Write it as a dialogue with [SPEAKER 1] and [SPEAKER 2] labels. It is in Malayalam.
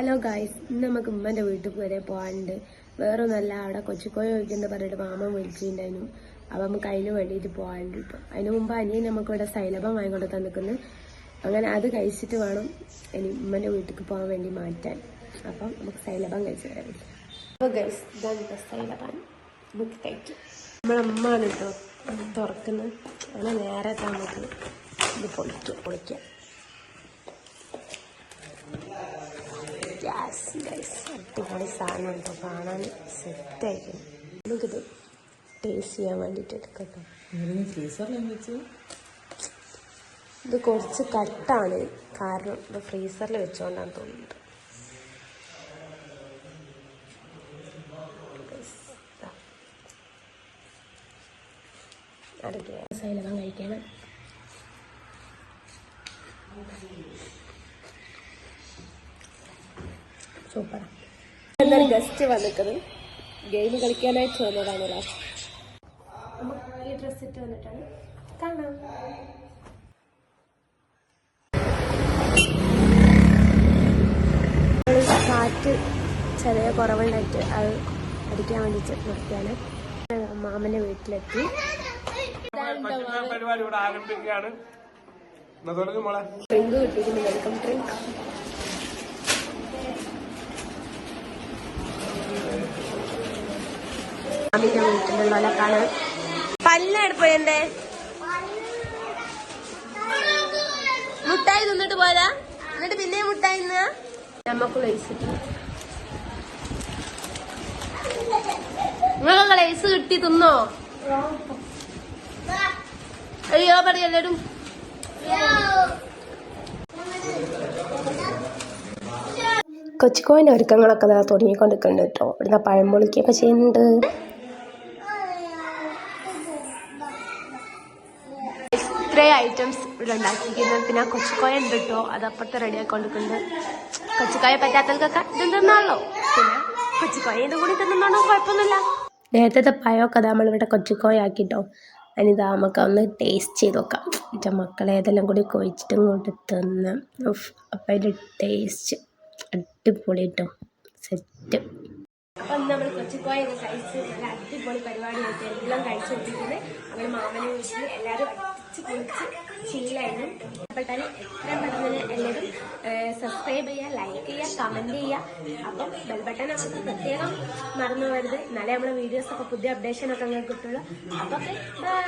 [SPEAKER 1] ഹലോ ഗായ്സ് ഇന്ന് നമുക്ക് ഉമ്മന്റെ വീട്ടിൽ വരെ പോകാനുണ്ട് വേറെ ഒന്നല്ല അവിടെ കൊച്ചിക്കോയ ചോദിക്കുന്നത് പറഞ്ഞിട്ട് മാമൻ വിളിച്ചിട്ടുണ്ടായിരുന്നു. അപ്പം നമുക്ക് അതിന് വേണ്ടിയിട്ട് പോകാനുണ്ട് ഇപ്പം. അതിന് മുമ്പ് അനിയൻ നമുക്കിവിടെ സൈലഭം വാങ്ങിക്കൊണ്ട് തന്നിക്കുന്നു അങ്ങനെ അത് കഴിച്ചിട്ട് വേണം ഇനി ഉമ്മന്റെ വീട്ടിലേക്ക് പോകാൻ വേണ്ടി മാറ്റാൻ. അപ്പം നമുക്ക് സൈലഭം കഴിച്ച് പറ്റും അപ്പോൾ ഗൈസ് ഇതാണ് സൈലഭം. നമുക്ക് കഴിക്കും നമ്മളെ അമ്മാണ് കേട്ടോ തുറക്കുന്നത്. അങ്ങനെ നേരെ നമുക്ക് ഇത് പൊളിക്കുക പൊളിക്കാം. ഗ്യാസ് ഗൈസ് അടിപൊളി സാധനം കേട്ടോ കാണാൻ സെറ്റായിരിക്കും നമുക്കിത് ടേസ്റ്റ് ചെയ്യാൻ വേണ്ടിയിട്ട് എടുക്കട്ടോ ഇത് കുറച്ച് കട്ടാണ് കാരണം ഇത് ഫ്രീസറിൽ വെച്ചുകൊണ്ടാണ് തോന്നുന്നത് അടുത്ത കഴിക്കണം. സൂപ്പർ എന്നാൽ ഗസ്റ്റ് വന്നിട്ടത് ഗെയിം കളിക്കാനായിട്ട് വന്നതാണ് ലാസ്റ്റ് ഈ ഡ്രസ് ഇട്ട് വന്നിട്ടാണ്. കാണാം. കാറ്റ് ചെറിയ കുറവുണ്ടായിട്ട് അത് അടിക്കാൻ വേണ്ടിയിട്ട് നിർത്തിയാണ്. മാമന്റെ വീട്ടിലെത്തി.
[SPEAKER 2] പരിപാടി ഇവിടെ ആരംഭിക്കുകയാണ്.
[SPEAKER 1] ഡ്രിങ്ക് കിട്ടിയിട്ടുണ്ട് വെൽക്കം ഡ്രിങ്ക് മാമിന്റെ വീട്ടിലുള്ള കാണാൻ പല്ലെടുപ്പോ എന്റെ മുട്ടായി തിന്നിട്ട് പോരാ എന്നിട്ട് പിന്നെ മുട്ടായി തിന്നാ? നമുക്ക് ലൈസ് കിട്ടി. തിന്നോ? അയ്യോ പറയല്ലേടും കൊച്ചിക്കോയിന്റെ ഒരുക്കങ്ങളൊക്കെ തുടങ്ങിക്കൊണ്ടിരിക്കുന്നുണ്ട് കേട്ടോ. ഇവിടുന്ന് പഴം പൊളിക്കുകയൊക്കെ ചെയ്യുന്നുണ്ട്. ഇത്രയും ഐറ്റംസ് ഇവിടെ ഉണ്ടാക്കിയിരിക്കുന്നത് പിന്നെ കൊച്ചുക്കോയ ഉണ്ട് കേട്ടോ അത് അപ്പുറത്ത് റെഡി ആയിക്കൊണ്ടിരിക്കുന്നുണ്ട്. കൊച്ചുക്കോയ പറ്റാത്തവർക്കൊക്കെ ഇത് തിന്നാണല്ലോ. പിന്നെ കൊച്ചുക്കോയ ഇത് കൂടി തിന്നാണോ കുഴപ്പമൊന്നുമില്ല. നേരത്തെ പഴമൊക്കെ നമ്മളിവിടെ കൊച്ചുക്കോയ ആക്കിട്ടോ. അതിനിതാ നമുക്ക് ഒന്ന് ടേസ്റ്റ് ചെയ്ത് നോക്കാം. എന്റെ മക്കളെ ഏതെല്ലാം കൂടി കൊഴിച്ചിട്ട് ഇങ്ങോട്ട് തിന്ന്. അപ്പം അതിന്റെ ടേസ്റ്റ് അടിപൊളി കേട്ടോ സെറ്റ് അപ്പം നമ്മൾ കൊച്ചുക്കോയ കഴിച്ച് നല്ല അടിപൊളി പരിപാടിയായിട്ട് എല്ലാം കഴിച്ചു വെച്ചിട്ടുണ്ട് മാമനെ വിളിച്ച് എല്ലാവരും അടിച്ച് കുളിച്ച് ശീലമായിരുന്നു തന്നെ എത്ര പെട്ടെന്ന് എല്ലാവരും സബ്സ്ക്രൈബ് ചെയ്യുക ലൈക്ക് ചെയ്യുക കമന്റ് ചെയ്യുക. അപ്പം ബെൽ ബട്ടൺ ഒക്കെ പ്രത്യേകം മറന്നു പോകരുത്. എന്നാലേ നമ്മുടെ വീഡിയോസ് ഒക്കെ പുതിയ അപ്ഡേഷൻ ഒക്കെ അങ്ങനെ കിട്ടുള്ളൂ. അപ്പോൾ ബൈ